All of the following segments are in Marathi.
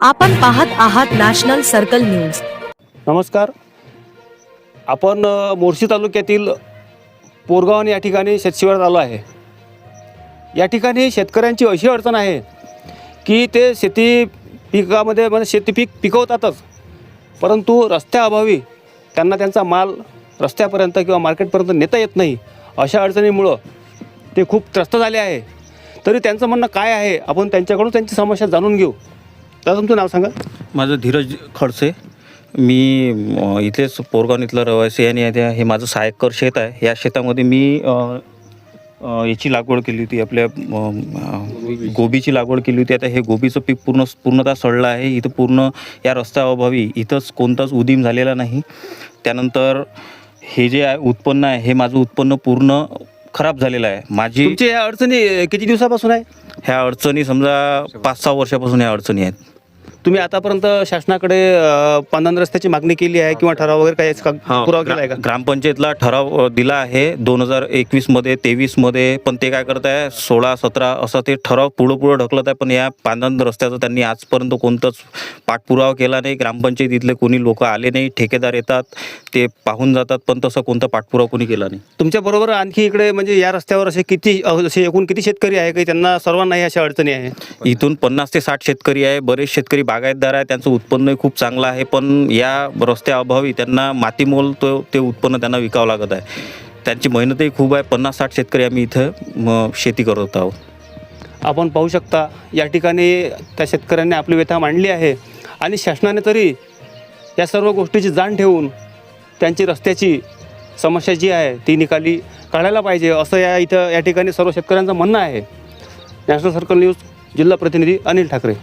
आपण पाहत आहात नॅशनल सर्कल न्यूज. नमस्कार. आपण अ, मोर्शी तालुक्यातील पोरगाव या ठिकाणी शेतशिवारात आलो आहे. या ठिकाणी शेतकऱ्यांची अशी अडचण आहे की ते शेती पिकामध्ये म्हणजे शेती पीक पिकवतातच. परंतु रस्त्याअभावी त्यांना त्यांचा माल रस्त्यापर्यंत किंवा मार्केटपर्यंत नेता येत नाही अशा अडचणीमुळं ते खूप त्रस्त झाले आहे. तरी त्यांचं म्हणणं काय आहे? आपण त्यांच्याकडून त्यांची समस्या जाणून घेऊ. तर तुमचं नाव सांगा. माझं धीरज खडसे. मी अ, इथेच पोरगाव इथलं रहिवासी आणि आता हे माझं सहायकर शेत आहे. या शेतामध्ये मी अ, अ, याची लागवड केली होती. आपल्या अ, अ, गोबीची लागवड केली होती. आता हे गोबीचं पीक पूर्ण पूर्णतः सडलं आहे. इथं पूर्ण या रस्त्याअभावी इथंच कोणताच उदीम झालेला नाही. त्यानंतर हे जे आहे उत्पन्न आहे हे माझं उत्पन्न पूर्ण खराब झालेलं आहे. माझी तुमची या अडचणी अ, किती दिवसापासून आहे? ह्या अडचणी समजा पाच सहा वर्षापासून ह्या अडचणी आहेत. तुम्ही आतापर्यंत शासनाकडे अ, पांधन रस्त्याची मागणी केली आहे किंवा ठराव वगैरे काही हा, पुरावा केला आहे का? ग्रा- ग्रामपंचायतला ठराव दिला आहे दोन हजार एकवीसमध्ये तेवीसमध्ये. पण ते काय करत आहे सोळा सतरा असं ते ठराव पुढं पुढं ढकलत आहे. पण या पांधन रस्त्याचं त्यांनी आजपर्यंत कोणतंच पाठपुरावा केला नाही. ग्रामपंचायत इथले कोणी लोक आले नाही ठेकेदार येतात ते पाहून जातात पण तसं कोणता पाठपुरावा कोणी केला नाही. तुमच्या बरोबर आणखी इकडे म्हणजे या रस्त्यावर असे किती असे एकूण किती शेतकरी आहे की त्यांना सर्वांना अशा अडचणी आहे? इथून पन्नास ते साठ शेतकरी आहे. बरेच शेतकरी बागायतदार आहे त्यांचं उत्पन्नही खूप चांगलं आहे पण या रस्त्याअभावी त्यांना मातीमोल तो ते उत्पन्न त्यांना विकावं लागत आहे. त्यांची मेहनतही खूप आहे पन्नास साठ शेतकरी आम्ही इथं शेती करत आहोत. आपण पाहू शकता या ठिकाणी त्या शेतकऱ्यांनी आपली व्यथा मांडली आहे आणि शासनाने तरी या सर्व गोष्टीची जाण ठेवून त्यांची रस्त्याची समस्या जी आहे ती निकाली काढायला पाहिजे असं या इथं या ठिकाणी सर्व शेतकऱ्यांचं म्हणणं आहे. नॅशनल सर्कल न्यूज जिल्हा प्रतिनिधी अनिल ठाकरे.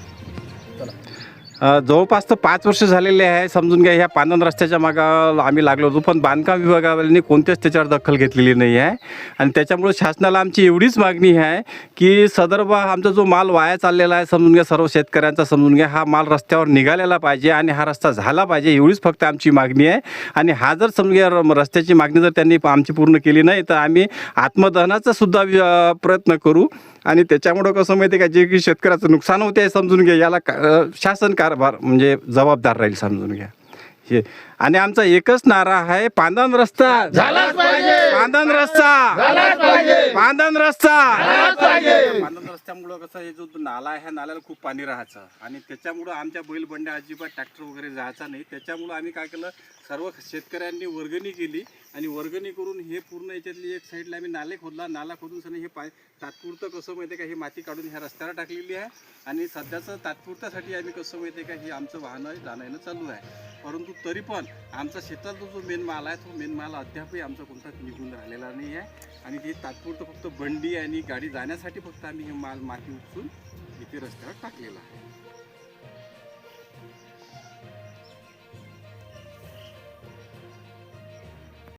जवळपास तर पाच वर्ष झालेले आहे. समजून घ्या ह्या पानन रस्त्याच्या मागं आम्ही लागलो होतो पण बांधकाम विभागावाल्यांनी कोणत्याच त्याच्यावर दखल घेतलेली नाही आहे. आणि त्याच्यामुळे शासनाला आमची एवढीच मागणी आहे की सदर्भ आमचा जो माल वाया चाललेला आहे समजून घ्या सर्व शेतकऱ्यांचा समजून घ्या हा माल रस्त्यावर निघालेला पाहिजे आणि हा रस्ता झाला पाहिजे एवढीच फक्त आमची मागणी आहे. आणि हा जर समजून घ्या र- रस्त्याची मागणी जर त्यांनी आमची पूर्ण केली नाही तर आम्ही आत्मदहनाचा सुद्धा प्रयत्न करू. आणि त्याच्यामुळं कसं माहिती आहे का जे की शेतकऱ्याचं नुकसान होते आहे समजून घ्या याला का अ, कारभार म्हणजे जबाबदार राहील समजून घ्या. हे आणि आमचा एकच नारा आहे पांदन रस्ता झालाच पाहिजे. पांदन रस्ता. पांदन रस्ता. पांदन रस्त्यामुळं कसं हे जो नाला आहे ह्या नाल्याला खूप पाणी राहायचं. आणि त्याच्यामुळं आमच्या बैलबंड्या अजिबात ट्रॅक्टर वगैरे जायचा नाही. त्याच्यामुळं आम्ही काय केलं सर्व शेतकऱ्यांनी वर्गणी केली. आणि वर्गणी करून हे पूर्ण याच्यातली एक साईडला आम्ही नाले खोदला. नाला खोदून सनी हे पाय तात्पुरतं कसं माहिती आहे का ही माती काढून ह्या रस्त्याला टाकलेली आहे. आणि सध्याचं तात्पुरत्यासाठी आम्ही कसं माहिती आहे का हे आमचं वाहनं जाणं चालू आहे. परंतु तरी पण आमचा शेतातला जो मेन माल आहे तो मेन माल अद्यापही आमचा कोणता निघून राहिलेला नाही आहे आणि ते तात्पुरतं फक्त बंडी आणि गाडी जाण्यासाठी फक्त आम्ही हे माल माती उपसून इथे रस्त्यावर टाकलेला आहे.